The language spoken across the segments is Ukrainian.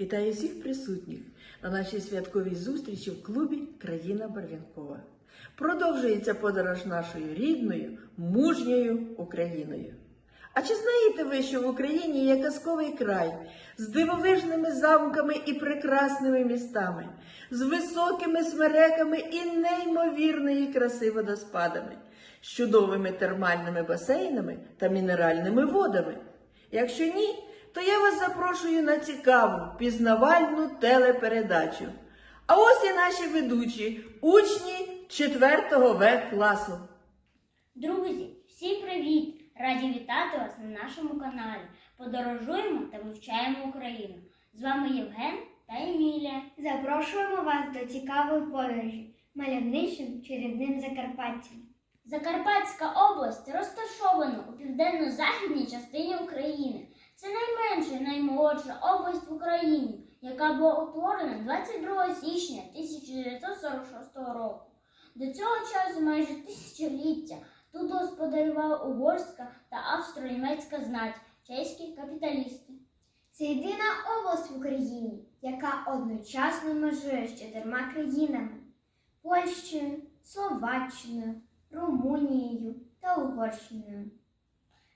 Вітаю всіх присутніх на нашій святковій зустрічі в клубі Країна Барвінкова. Продовжується подорож нашою рідною, мужньою Україною. А чи знаєте ви, що в Україні є казковий край з дивовижними замками і прекрасними містами, з високими смереками і неймовірної краси водоспадами, з чудовими термальними басейнами та мінеральними водами? Якщо ні, то я вас запрошую на цікаву пізнавальну телепередачу. А ось і наші ведучі, учні 4 В класу. Друзі, всім привіт! Раді вітати вас на нашому каналі. Подорожуємо та вивчаємо Україну. З вами Євген та Емілія. Запрошуємо вас до цікавої подорожі мальовничим чарівним Закарпаттям. Закарпатська область розташована у південно-західній частині України. Це найменша і наймолодша область в Україні, яка була утворена 22 січня 1946 року. До цього часу майже тисячоліття тут господарювала угорська та австро-німецька знать, чеські капіталісти. Це єдина область в Україні, яка одночасно межує з чотирма країнами Польщею, Словаччиною, Румунією та Угорщиною.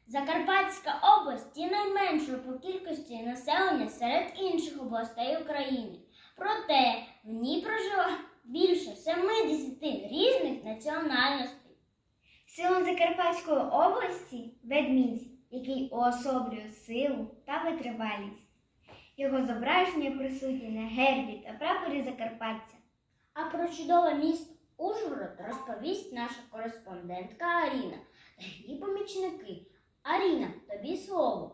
Закарпатська область є найменшою по кількості населення серед інших областей України. Проте в ній проживає більше 70 різних національностей. Силом Закарпатської області ведмідь, який уособлює силу та витривалість. Його зображення присутні на гербі та прапорі Закарпаття. А про чудове місто Ужгород розповість наша кореспондентка Аріна та її помічники. Аріна, тобі слово.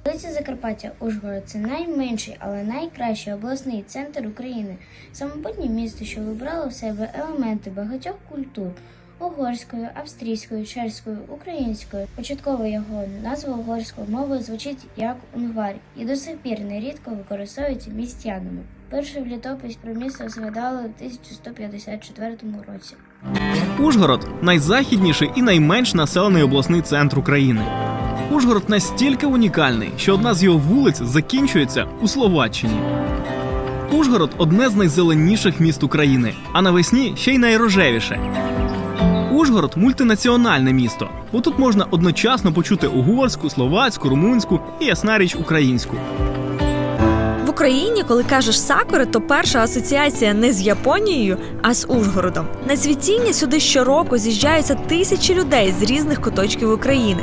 Столиця Закарпаття Ужгород це найменший, але найкращий обласний центр України. Самобутнє місто, що вибрало в себе елементи багатьох культур угорською, австрійською, чеською, українською. Початково його назва угорською мовою звучить як Унгвар і до сих пір нерідко використовується містянами. Перший літопис про місто згадали у 1154 році. Ужгород найзахідніший і найменш населений обласний центр України. Ужгород настільки унікальний, що одна з його вулиць закінчується у Словаччині. Ужгород одне з найзеленіших міст України, а навесні ще й найрожевіше. Ужгород мультинаціональне місто, бо тут можна одночасно почути угорську, словацьку, румунську і ясна річ українську. В Україні, коли кажеш сакури, то перша асоціація не з Японією, а з Ужгородом. На цвітіння сюди щороку з'їжджаються тисячі людей з різних куточків України.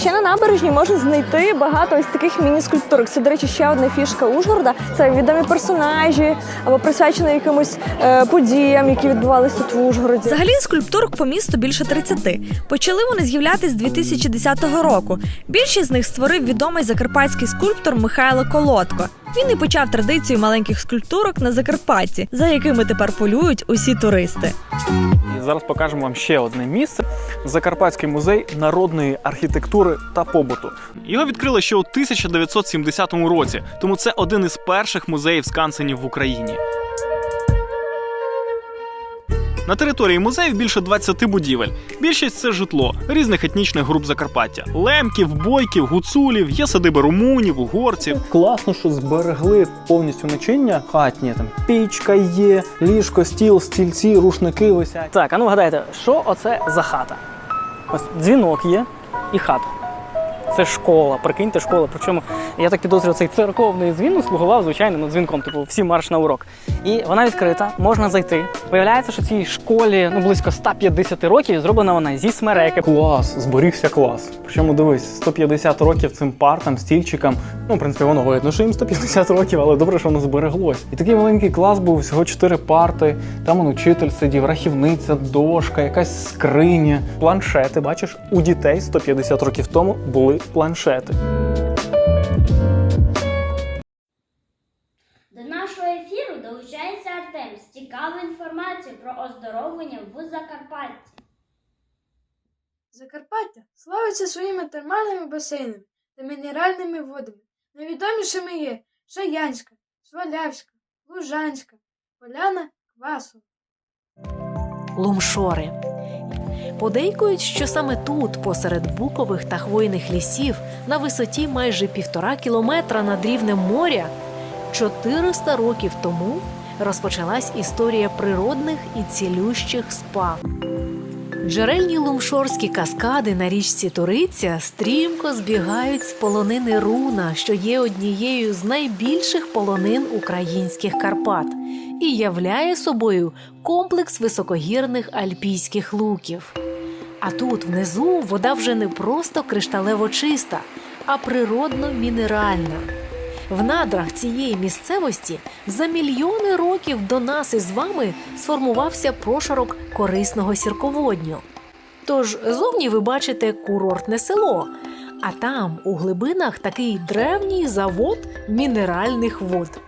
Ще набережні можна знайти багато ось таких міні-скульптурок. Це, до речі, ще одна фішка Ужгорода. Це відомі персонажі або присвячені якимось е, подіям, які відбувалися тут в Ужгороді. Взагалі скульптурок по місту більше 30. Почали вони з'являтись з 2010 року. Більшість з них створив відомий закарпатський скульптор Михайло Колодко. Він і почав традицію маленьких скульптурок на Закарпатті, за якими тепер полюють усі туристи. І зараз покажемо вам ще одне місце Закарпатський музей народної архітектури та побуту. Його відкрили ще у 1970 році, тому це один із перших музеїв скансенів в Україні. На території музею більше 20 будівель. Більшість це житло різних етнічних груп Закарпаття: лемків, бойків, гуцулів, є садиби румунів, угорців. Класно, що зберегли повністю начиння хатнє. Там пічка є, ліжко, стіл, стільці, рушники висять. Так, а ну гадайте, що оце за хата? Ось дзвінок є і хата. Це школа, прикиньте, школа. Причому я так підозрюю, цей церковний дзвін слугував, звичайно, ну, дзвінком, типу, всі марш на урок. І вона відкрита, можна зайти. Виявляється, що цій школі ну, близько 150 років зроблена вона зі смереки. Клас, зберігся клас. Причому дивись, 150 років цим партам, стільчикам. Ну, в принципі, воно видно, що їм 150 років, але добре, що воно збереглось. І такий маленький клас був, всього 4 парти. Там он учитель сидів, рахівниця, дошка, якась скриня, планшети. Бачиш, у дітей 150 років тому були планшети. До нашого ефіру долучається Артем з цікавою інформацією про оздоровлення в Закарпатті. Закарпаття славиться своїми термальними басейнами та мінеральними водами. Найвідомішими є Шаянська, Свалявська, Лужанська, Поляна, Квасова. Лумшори Подейкують, що саме тут, посеред букових та хвойних лісів, на висоті майже півтора кілометра над рівнем моря, 400 років тому розпочалась історія природних і цілющих спа. Джерельні лумшорські каскади на річці Туриця стрімко збігають з полонини Руна, що є однією з найбільших полонин українських Карпат, і являє собою комплекс високогірних альпійських луків. А тут внизу вода вже не просто кришталево чиста, а природно мінеральна. В надрах цієї місцевості за мільйони років до нас із вами сформувався прошарок корисного сірководню. Тож зовні ви бачите курортне село, а там у глибинах такий древній завод мінеральних вод.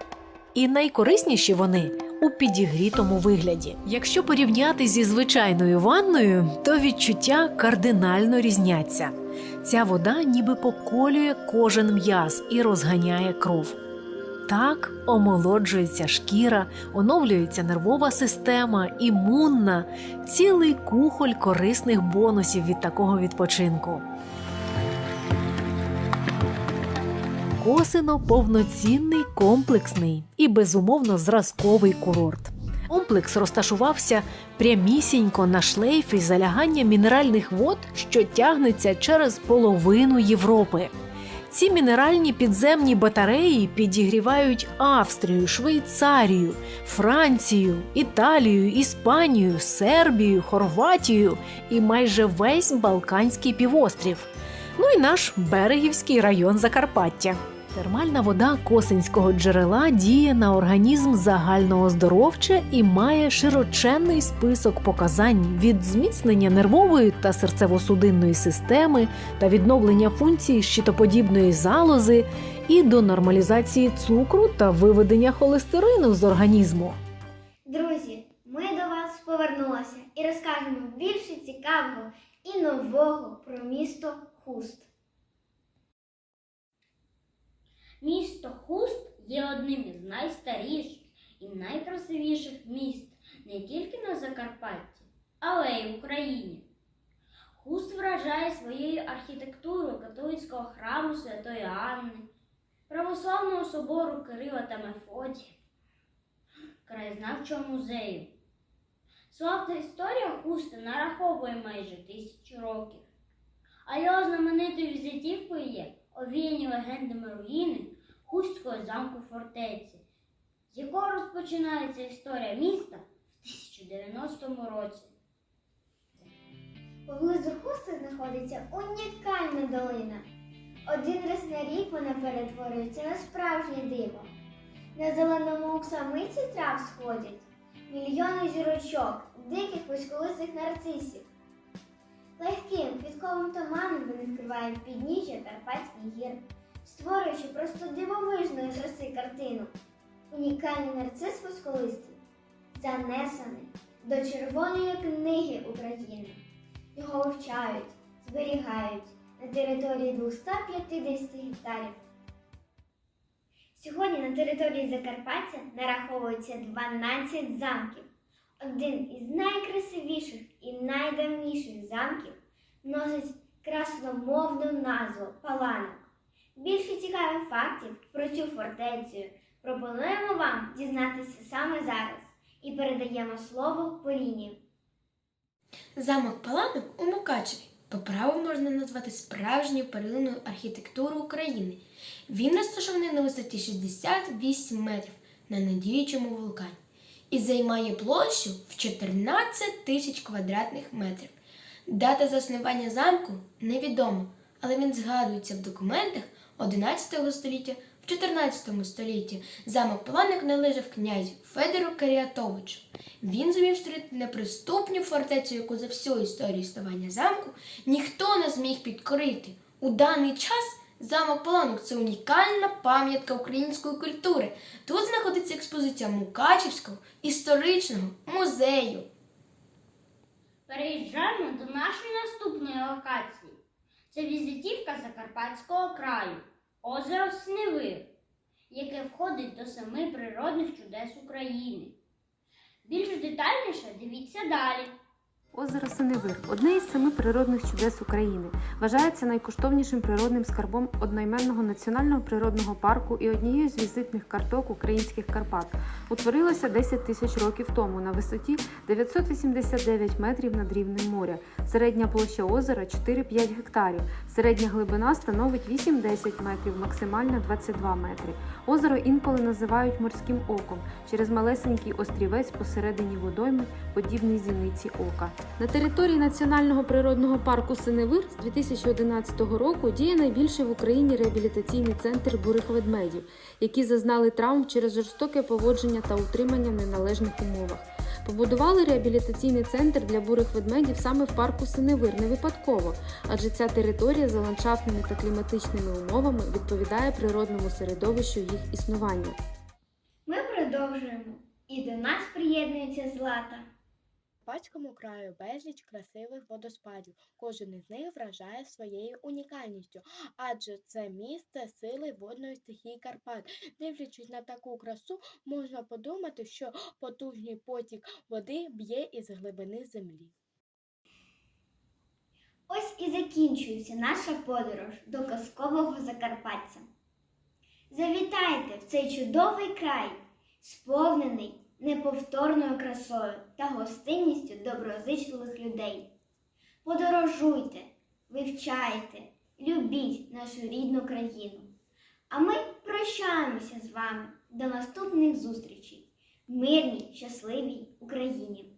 І найкорисніші вони у підігрітому вигляді. Якщо порівняти зі звичайною ванною, то відчуття кардинально різняться. Ця вода ніби поколює кожен м'яз і розганяє кров. Так омолоджується шкіра, оновлюється нервова система, імунна, цілий кухоль корисних бонусів від такого відпочинку. Косино повноцінний, комплексний і безумовно зразковий курорт. Комплекс розташувався прямісінько на шлейфі залягання мінеральних вод, що тягнеться через половину Європи. Ці мінеральні підземні батареї підігрівають Австрію, Швейцарію, Францію, Італію, Іспанію, Сербію, Хорватію і майже весь Балканський півострів. Ну і наш берегівський район Закарпаття. Термальна вода косинського джерела діє на організм загальнооздоровче і має широченний список показань від зміцнення нервової та серцево-судинної системи та відновлення функцій щитоподібної залози і до нормалізації цукру та виведення холестерину з організму. Друзі, ми до вас повернулися і розкажемо більше цікавого і нового про місто Хуст. Місто Хуст є одним із найстаріших і найкрасивіших міст не тільки на Закарпатті, але й в Україні. Хуст вражає своєю архітектурою католицького храму Святої Анни, православного собору Кирила та Мефодія, краєзнавчого музею. Славна історія Хуста нараховує майже тисячу років, а його знаменитою візитівкою є овіяні легендами руїни Хустського замку фортеці, з якого розпочинається історія міста в 1090 році. Поблизу Хуста знаходиться унікальна долина. Один раз на рік вона перетворюється на справжнє диво. На зеленому оксамиці трав сходять мільйони зірочок, диких вузьколисих нарцисів. Легким квітковим туманом вони вкривають підніжжя Карпатських гір, створюючи просто дивовижної краси картину. Унікальний нарцис вузьколистий, занесений до Червоної книги України. Його вивчають, зберігають на території 250 гектарів. Сьогодні на території Закарпаття нараховується 12 замків. Один із найкрасивіших і найдавніших замків носить красномовну назву Паланок. Більше цікавих фактів про цю фортецю пропонуємо вам дізнатися саме зараз і передаємо слово Поліні. Замок Паланок у Мукачеві по праву можна назвати справжньою перлиною архітектури України. Він розташований на висоті 68 метрів на надіючому вулкані і займає площу в 14 тисяч квадратних метрів. Дата заснування замку невідома, але він згадується в документах 11 століття, в 14 столітті замок Паланик належав князю Федору Каріатовичу. Він зумів створити неприступну фортецю, яку за всю історію існування замку ніхто не зміг підкорити. У даний час замок Паланок це унікальна пам'ятка української культури. Тут знаходиться експозиція Мукачівського історичного музею. Переїжджаємо до нашої наступної локації. Це візитівка Закарпатського краю, озеро Сневир, яке входить до семи природних чудес України. Більш детальніше дивіться далі. Озеро Синевир одне із семи природних чудес України. Вважається найкоштовнішим природним скарбом одноіменного національного природного парку і однією з візитних карток українських Карпат. Утворилося 10 тисяч років тому на висоті 989 метрів над рівнем моря. Середня площа озера 4-5 гектарів. Середня глибина становить 8-10 метрів, максимальна 22 метри. Озеро інколи називають морським оком через малесенький острівець посередині водойми, подібний зіниці ока. На території Національного природного парку Синевир з 2011 року діє найбільший в Україні реабілітаційний центр бурих ведмедів, які зазнали травм через жорстоке поводження та утримання в неналежних умовах. Побудували реабілітаційний центр для бурих ведмедів саме в парку Синевир не випадково, адже ця територія за ландшафтними та кліматичними умовами відповідає природному середовищу їх існування. Ми продовжуємо. І до нас приєднується Злата. Карпатському краю безліч красивих водоспадів. Кожен із них вражає своєю унікальністю, адже це місце сили водної стихії Карпат. Дивлячись на таку красу, можна подумати, що потужний потік води б'є із глибини землі. Ось і закінчується наша подорож до казкового Закарпаття. Завітайте в цей чудовий край, сповнений неповторною красою та гостинністю доброзичливих людей. Подорожуйте, вивчайте, любіть нашу рідну країну. А ми прощаємося з вами до наступних зустрічей в мирній, щасливій Україні.